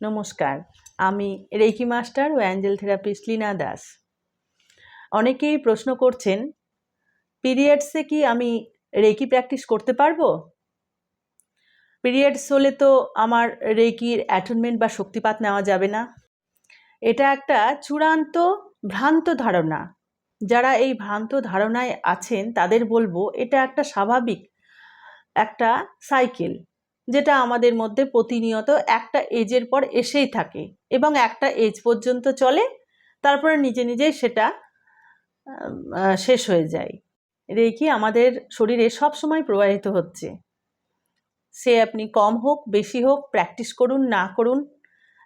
নমস্কার, আমি reiki master ও অ্যাঞ্জেল থেরাপিস্ট লীনা দাস। অনেকেই প্রশ্ন করছেন, পিরিয়ডসে কি আমি রেকি প্র্যাকটিস করতে পারব? পিরিয়ডস হলে তো আমার রেকির অ্যাটনমেন্ট বা শক্তিপাত নেওয়া যাবে না। এটা একটা চূড়ান্ত ভ্রান্ত ধারণা। যারা এই ভ্রান্ত ধারণায় আছেন, তাদের বলব এটা একটা স্বাভাবিক একটা সাইকেল। যেটা আমাদের মধ্যে প্রতিনিয়ত একটা এজের পর এসেই থাকে এবং একটা এজ পর্যন্ত চলে, তারপরে নিজে নিজেই সেটা শেষ হয়ে যায়। রেকি আমাদের শরীরে সব সময় প্রবাহিত হচ্ছে। সে আপনি কম হোক, বেশি হোক, প্র্যাকটিস করুন, না করুন,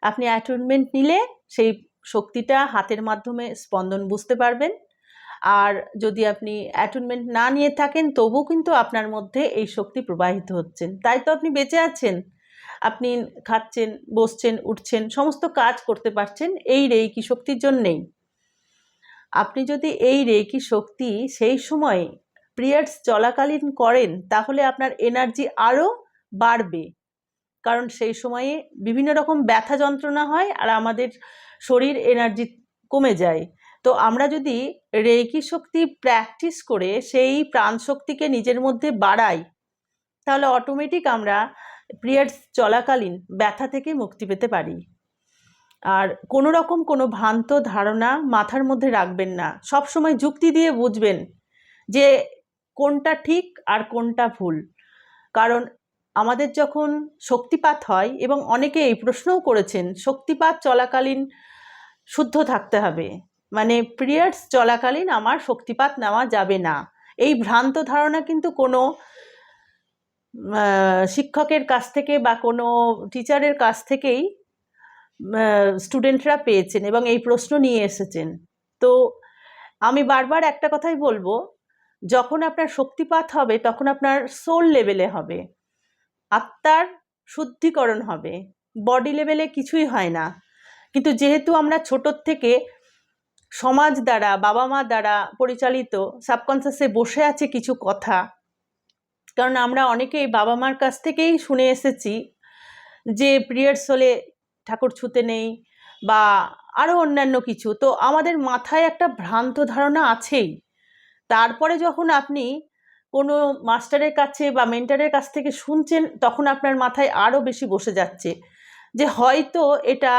আপনি অ্যাটনমেন্ট নিলে সেই শক্তিটা হাতের মাধ্যমে স্পন্দন বুঝতে পারবেন। আর যদি আপনি অ্যাটনমেন্ট না নিয়ে থাকেন তবু কিন্তু আপনার মধ্যে এই শক্তি প্রবাহিত হচ্ছেন তাই তো আপনি বেঁচে আছেন। আপনি খাচ্ছেন, বসছেন, উঠছেন, সমস্ত কাজ করতে পারছেন এই রেইকি শক্তির জন্যেই। আপনি যদি এই রেইকি শক্তি সেই সময় পিরিয়ডস চলাকালীন করেন, তাহলে আপনার এনার্জি আরও বাড়বে। কারণ সেই সময়ে বিভিন্ন রকম ব্যথা যন্ত্রণা হয় আর আমাদের শরীর এনার্জি কমে যায়। তো আমরা যদি রেইকি শক্তি প্র্যাকটিস করে সেই প্রাণ শক্তিকে নিজের মধ্যে বাড়াই, তাহলে অটোমেটিক আমরা পিরিয়ডস চলাকালীন ব্যথা থেকে মুক্তি পেতে পারি। আর কোনো রকম কোনো ভ্রান্ত ধারণা মাথার মধ্যে রাখবেন না। সব সময় যুক্তি দিয়ে বুঝবেন যে কোনটা ঠিক আর কোনটা ভুল। কারণ আমাদের যখন শক্তিপাত হয় এবং অনেকে এই প্রশ্নও করেছেন, শক্তিপাত চলাকালীন শুদ্ধ থাকতে হবে। মানে পিরিয়ডস চলাকালীন আমার শক্তিপাত নেওয়া যাবে না। এই ভ্রান্ত ধারণা কিন্তু কোনো শিক্ষকের কাছ থেকে বা কোনো টিচারের কাছ থেকেই স্টুডেন্টরা পেয়েছেন এবং এই প্রশ্ন নিয়ে এসেছেন। তো আমি বারবার একটা কথাই বলব, যখন আপনার শক্তিপাত হবে তখন আপনার সোল লেভেলে হবে। আত্মার শুদ্ধিকরণ হবে। বডি লেভেলে কিছুই হয় না। কিন্তু যেহেতু আমরা ছোটোর থেকে সমাজ দ্বারা বাবা মা দ্বারা পরিচালিত সাবকনসিয়াসে বসে আছে কিছু কথা। কারণ আমরা অনেকেই বাবা মার কাছ থেকেই শুনে এসেছি যে পিরিয়ডস হলে ঠাকুর ছুতে নেই বা আরও অন্যান্য কিছু। তো আমাদের মাথায় একটা ভ্রান্ত ধারণা আছেই। তারপরে যখন আপনি কোনো মাস্টারের কাছে বা মেন্টারের কাছ থেকে শুনছেন, তখন আপনার মাথায় আরও বেশি বসে যাচ্ছে যে হয়তো এটা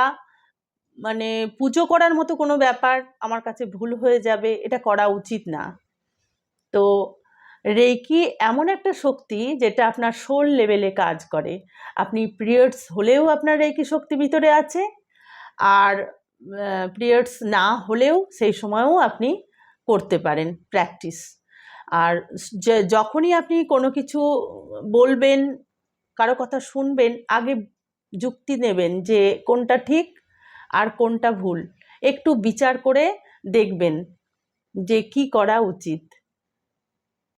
মানে পুজো করার মতো কোনো ব্যাপার আমার কাছে ভুল হয়ে যাবে, এটা করা উচিত না। তো রেকি এমন একটা শক্তি যেটা আপনার সোল লেভেলে কাজ করে। আপনি পিরিয়ডস হলেও আপনার রেকি শক্তি ভিতরে আছে, আর পিরিয়ডস না হলেও সেই সময়ও আপনি করতে পারেন প্র্যাকটিস আর যখনই আপনি কোনো কিছু বলবেন, কারও কথা শুনবেন, আগে যুক্তি নেবেন যে কোনটা ঠিক আর কোনটা ভুল? একটু বিচার করে দেখবেন যে কি করা উচিত।